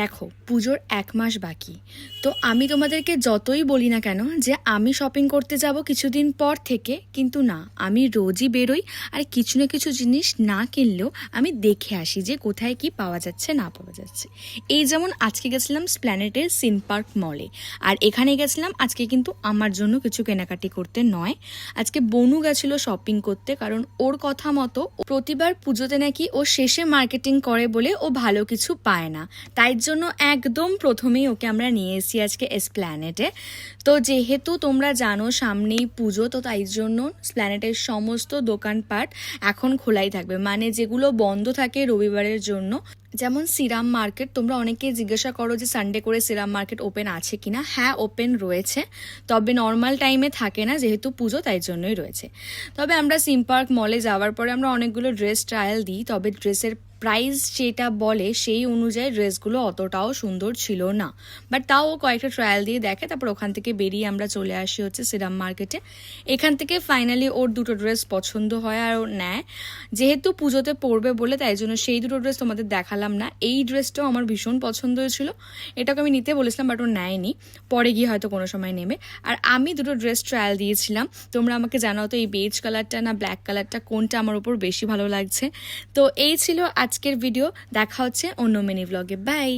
দেখো, পুজোর এক মাস বাকি। তো আমি তোমাদেরকে যতই বলি না কেন যে আমি শপিং করতে যাব কিছুদিন পর থেকে, কিন্তু না, আমি রোজই বেরোই আর কিছু না কিছু জিনিস না কিনলেও আমি দেখে আসি যে কোথায় কি পাওয়া যাচ্ছে, না পাওয়া যাচ্ছে। এই যেমন আজকে গেছিলাম স্প্ল্যানেটের সিন পার্ক মলে আর এখানে গেছিলাম আজকে কিন্তু আমার জন্য কিছু কেনাকাটি করতে নয়। আজকে বনু গেছিল শপিং করতে, কারণ ওর কথা মতো প্রতিবার পুজোতে নাকি ও শেষে মার্কেটিং করে বলে ও ভালো কিছু পায় না। তাই জন্য একদম প্রথমেই ওকে আমরা নিয়ে এসেছি আজকে এসপ্ল্যানেটে তো যেহেতু তোমরা জানো সামনেই পুজো, তো তাই জন্য স্প্ল্যানেটের সমস্ত দোকানপাট এখন খোলাই থাকবে। মানে যেগুলো বন্ধ থাকে রবিবারের জন্য যেমন সিরাম মার্কেট, তোমরা অনেকেই জিজ্ঞাসা করো যে সানডে করে সিরাম মার্কেট ওপেন আছে কিনা। হ্যাঁ ওপেন রয়েছে। তবে নর্মাল টাইমে থাকে না, যেহেতু পুজো তাই জন্যই রয়েছে। তবে আমরা সিম পার্ক মলে যাওয়ার পরে আমরা অনেকগুলো ড্রেস ট্রায়াল দিই, তবে ড্রেসের প্রাইস যেটা বলে সেই অনুযায়ী ড্রেসগুলো অতটাও সুন্দর ছিল না। বাট তাও কয়েকটা ট্রায়াল দিয়ে দেখে, তারপর ওখান থেকে বেরিয়ে আমরা চলে আসি হচ্ছে সিরাম মার্কেটে এখান থেকে ফাইনালি ওর দুটো ড্রেস পছন্দ হয় আর ও নেয়। যেহেতু পুজোতে পড়বে বলে, তাই জন্য সেই দুটো ড্রেস তোমাদের দেখালাম। না, এই ড্রেসটাও আমার ভীষণ পছন্দ হয়েছিল। এটাকে আমি নিতে বলেছিলাম বাট ও নেয়নি। পরে গিয়ে হয়তো কোনো সময় নেমে আর আমি দুটো ড্রেস ট্রায়াল দিয়েছিলাম। তোমরা আমাকে জানাও তো এই বেজ কালারটা না ব্ল্যাক কালারটা কোনটা আমার উপর বেশি ভালো লাগছে। তো এই ছিল আজকের ভিডিও দেখা হচ্ছে অন্য মিনি ব্লগে বাই